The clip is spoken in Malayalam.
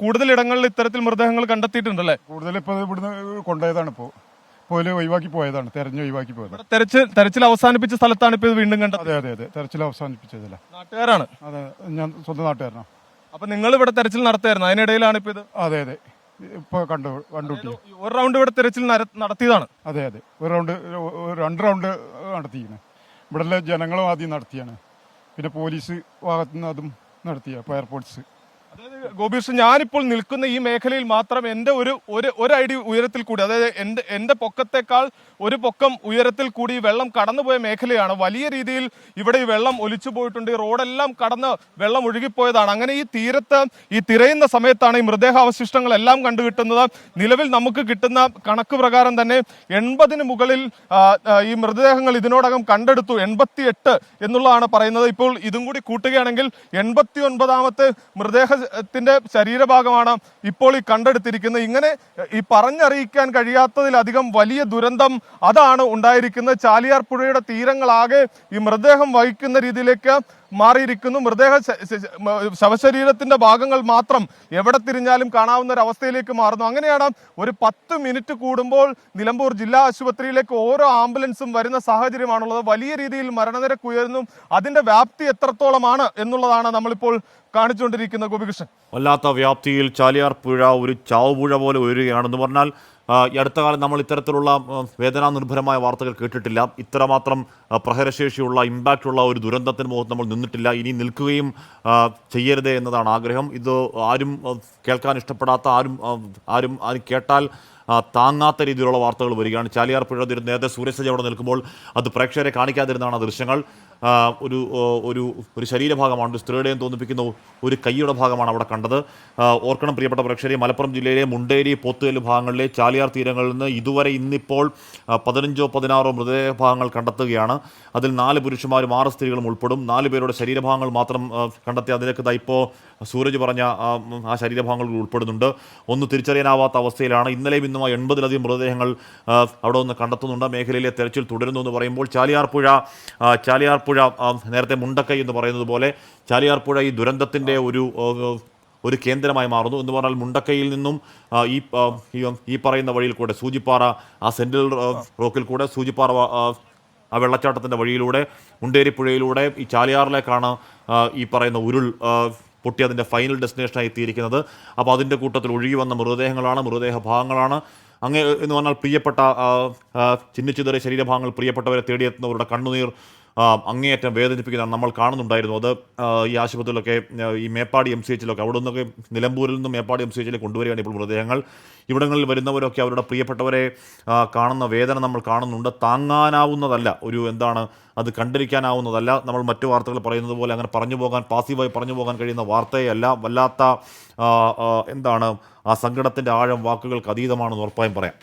കൂടുതൽ ഇടങ്ങളിൽ ഇത്തരത്തിൽ മൃതദേഹങ്ങൾ കണ്ടെത്തിയിട്ടുണ്ടല്ലേ? കൂടുതൽ ഇപ്പൊ ഇവിടുന്ന് കൊണ്ടുപോയതാണ് ഇപ്പോ. പോലെ ഒഴിവാക്കി പോയതാണ് തെരഞ്ഞു ഒഴിവാക്കി പോയത് തെരച്ചിൽ തെരച്ചിൽ അവസാനിപ്പിച്ച സ്ഥലത്താണ് ഇപ്പൊ ഇത് വീണ്ടും കണ്ടത് അതെ അതെ അതെ തെരച്ചിൽ അവസാനിപ്പിച്ചതല്ല. നാട്ടുകാരാണ്? അതെ ഞാൻ സ്വന്തം നാട്ടുകാരനാണ് അപ്പൊ നിങ്ങൾ ഇവിടെ തെരച്ചിൽ നടത്തായിരുന്നു അതിനിടയിലാണ് ഇപ്പൊ ഇത്? അതെ അതെ ഇപ്പൊ കണ്ടു കണ്ടുകിട്ടി ഒരു റൗണ്ട് ഇവിടെ തെരച്ചിൽ നടത്തിയതാണ്? അതെ അതെ ഒരു റൗണ്ട് രണ്ട് റൗണ്ട് നടത്തിയാണ് ഇവിടെയുള്ള ജനങ്ങളും ആദ്യം നടത്തിയാണ്. പിന്നെ പോലീസ് ഭാഗത്തുനിന്ന് അതും നടത്തിയ ഫയർഫോഴ്സ് അതായത് ഗോപീഷ് ഞാനിപ്പോൾ നിൽക്കുന്ന ഈ മേഖലയിൽ മാത്രം എന്റെ ഒരു ഒരു ഒരു അടി ഉയരത്തിൽ കൂടി അതായത് എന്റെ എന്റെ പൊക്കത്തേക്കാൾ ഒരു പൊക്കം ഉയരത്തിൽ കൂടി ഈ വെള്ളം കടന്നുപോയ മേഖലയാണ്. വലിയ രീതിയിൽ ഇവിടെ ഈ വെള്ളം ഒലിച്ചു പോയിട്ടുണ്ട്. ഈ റോഡെല്ലാം കടന്ന് വെള്ളം ഒഴുകിപ്പോയതാണ്. അങ്ങനെ ഈ തീരത്ത് ഈ തിരയുന്ന സമയത്താണ് ഈ മൃതദേഹാവശിഷ്ടങ്ങളെല്ലാം കണ്ടുകിട്ടുന്നത്. നിലവിൽ നമുക്ക് കിട്ടുന്ന കണക്ക് പ്രകാരം തന്നെ എൺപതിന് മുകളിൽ ഈ മൃതദേഹങ്ങൾ ഇതിനോടകം കണ്ടെടുത്തു. എൺപത്തി എട്ട് എന്നുള്ളതാണ് പറയുന്നത്. ഇപ്പോൾ ഇതും കൂടി കൂട്ടുകയാണെങ്കിൽ എൺപത്തി ഒൻപതാമത്തെ മൃതദേഹത്തിന്റെ ശരീരഭാഗമാണ് ഇപ്പോൾ ഈ കണ്ടെടുത്തിരിക്കുന്നത്. ഇങ്ങനെ ഈ പറഞ്ഞറിയിക്കാൻ കഴിയാത്തതിലധികം വലിയ ദുരന്തം അതാണ് ഉണ്ടായിരിക്കുന്നത്. ചാലിയാർ പുഴയുടെ തീരങ്ങളാകെ ഈ മൃതദേഹം വഹിക്കുന്ന രീതിയിലേക്ക് മാറിയിരിക്കുന്നു. മൃതദേഹ ശവശരീരത്തിന്റെ ഭാഗങ്ങൾ മാത്രം എവിടെ തിരിഞ്ഞാലും കാണാവുന്ന ഒരു അവസ്ഥയിലേക്ക് മാറുന്നു. അങ്ങനെയാണ് ഒരു പത്ത് മിനിറ്റ് കൂടുമ്പോൾ നിലമ്പൂർ ജില്ലാ ആശുപത്രിയിലേക്ക് ഓരോ ആംബുലൻസും വരുന്ന സാഹചര്യമാണുള്ളത്. വലിയ രീതിയിൽ മരണനിരക്ക് ഉയരുന്നു. അതിന്റെ വ്യാപ്തി എത്രത്തോളമാണ് എന്നുള്ളതാണ് നമ്മളിപ്പോൾ കാണിച്ചുകൊണ്ടിരിക്കുന്ന ഗോപികൃഷ്ണൻ. വല്ലാത്ത വ്യാപ്തിയിൽ ചാലിയാർ പുഴ ഒരു ചാവുപുഴ പോലെ ഉയരുകയാണെന്ന് പറഞ്ഞാൽ ഈ അടുത്ത കാലം നമ്മൾ ഇത്തരത്തിലുള്ള വേദനാ വേദനാനിർഭരമായ വാർത്തകൾ കേട്ടിട്ടില്ല. ഇത്രമാത്രം പ്രഹരശേഷിയുള്ള ഇമ്പാക്റ്റുള്ള ഒരു ദുരന്തത്തിന് മുഖത്ത് നമ്മൾ നിന്നിട്ടില്ല. ഇനി നിൽക്കുകയും ചെയ്യരുത് എന്നതാണ് ആഗ്രഹം. ഇത് ആരും കേൾക്കാൻ ഇഷ്ടപ്പെടാത്ത ആരും ആരും അത് കേട്ടാൽ താങ്ങാത്ത രീതിയിലുള്ള വാർത്തകൾ വരികയാണ്. ചാലിയാർ പുഴ ദുരന്തം നേരത്തെ സൂര്യസജ അവിടെ നിൽക്കുമ്പോൾ അത് പ്രേക്ഷകരെ കാണിക്കാതിരുന്നാണ് ദൃശ്യങ്ങൾ. ഒരു ഒരു ഒരു ശരീരഭാഗമാണ് ഒരു സ്ത്രീയുടെയും തോന്നിപ്പിക്കുന്ന ഒരു കൈയുടെ ഭാഗമാണ് അവിടെ കണ്ടത്. ഓർക്കണം പ്രിയപ്പെട്ട പ്രേക്ഷകരെ മലപ്പുറം ജില്ലയിലെ മുണ്ടേരി പോത്തുകല്ല് ഭാഗങ്ങളിലെ ചാലിയാർ തീരങ്ങളിൽ നിന്ന് ഇതുവരെ ഇന്നിപ്പോൾ പതിനഞ്ചോ പതിനാറോ മൃതദേഹ ഭാഗങ്ങൾ കണ്ടെത്തുകയാണ്. അതിൽ നാല് പുരുഷന്മാരും ആറ് സ്ത്രീകളും ഉൾപ്പെടും. നാല് പേരുടെ ശരീരഭാഗങ്ങൾ മാത്രം കണ്ടെത്തി അതിലേക്ക് ഇപ്പോൾ സൂരജ് പറഞ്ഞ ആ, ശരീരഭാഗങ്ങൾ ഉൾപ്പെടുന്നുണ്ട്. ഒന്ന് തിരിച്ചറിയാനാവാത്ത അവസ്ഥയിലാണ്. ഇന്നലെയും ഇന്നും ആ എൺപതിലധികം മൃതദേഹങ്ങൾ അവിടെ ഒന്ന് കണ്ടെത്തുന്നുണ്ട്. മേഖലയിലെ തെരച്ചിൽ തുടരുന്നു എന്ന് പറയുമ്പോൾ ചാലിയാർ പുഴ ആ, ചാലിയാർ പുഴ ആ, നേരത്തെ മുണ്ടക്കൈ എന്ന് പറയുന്നത് പോലെ ചാലിയാർപ്പുഴ ഈ ദുരന്തത്തിന്റെ ഒരു ഒരു കേന്ദ്രമായി മാറുന്നു എന്ന് പറഞ്ഞാൽ മുണ്ടക്കൈയിൽ നിന്നും ഈ ഈ- പറയുന്ന വഴിയിൽ കൂടെ സൂചിപ്പാറ ആ സെൻട്രൽ റോക്കിൽ കൂടെ സൂചിപ്പാറ ആ, വെള്ളച്ചാട്ടത്തിന്റെ വഴിയിലൂടെ മുണ്ടേരിപ്പുഴയിലൂടെ ഈ ചാലിയാറിലേക്കാണ് ഈ പറയുന്ന ഉരുൾ പൊട്ടി അതിന്റെ ഫൈനൽ ഡെസ്റ്റിനേഷനായി എത്തിയിരിക്കുന്നത്. അപ്പോൾ അതിന്റെ കൂട്ടത്തിൽ ഒഴുകി വന്ന മൃതദേഹങ്ങളാണ് മൃതദേഹ ഭാഗങ്ങളാണ് അങ്ങ് എന്ന് പറഞ്ഞാൽ പ്രിയപ്പെട്ട ചിന്നിച്ചിതറിയ ശരീരഭാഗങ്ങൾ പ്രിയപ്പെട്ടവരെ തേടിയെത്തുന്നവരുടെ കണ്ണുനീർ അങ്ങേയറ്റം വേദനിപ്പിക്കുന്നതാണ് നമ്മൾ കാണുന്നുണ്ടായിരുന്നു. അത് ഈ ആശുപത്രിയിലൊക്കെ ഈ മേപ്പാടി എം സി എച്ചിലൊക്കെ അവിടെ നിന്നൊക്കെ നിലമ്പൂരിൽ നിന്നും മേപ്പാടി എം സി എച്ചിലേക്ക് കൊണ്ടുവരികയാണ് ഇപ്പോൾ മൃതദേഹങ്ങൾ. ഇവിടങ്ങളിൽ വരുന്നവരൊക്കെ അവരുടെ പ്രിയപ്പെട്ടവരെ കാണുന്ന വേദന നമ്മൾ കാണുന്നുണ്ട്. താങ്ങാനാവുന്നതല്ല ഒരു എന്താണ് അത് കണ്ടിരിക്കാനാവുന്നതല്ല. നമ്മൾ മറ്റു വാർത്തകൾ പറയുന്നത് പോലെ അങ്ങനെ പറഞ്ഞു പോകാൻ പാസീവായി പറഞ്ഞു പോകാൻ കഴിയുന്ന വാർത്തയല്ല. വല്ലാത്ത എന്താണ് ആ സങ്കടത്തിന്റെ ആഴം വാക്കുകൾക്ക് അതീതമാണെന്ന് ഉറപ്പായും പറയാം.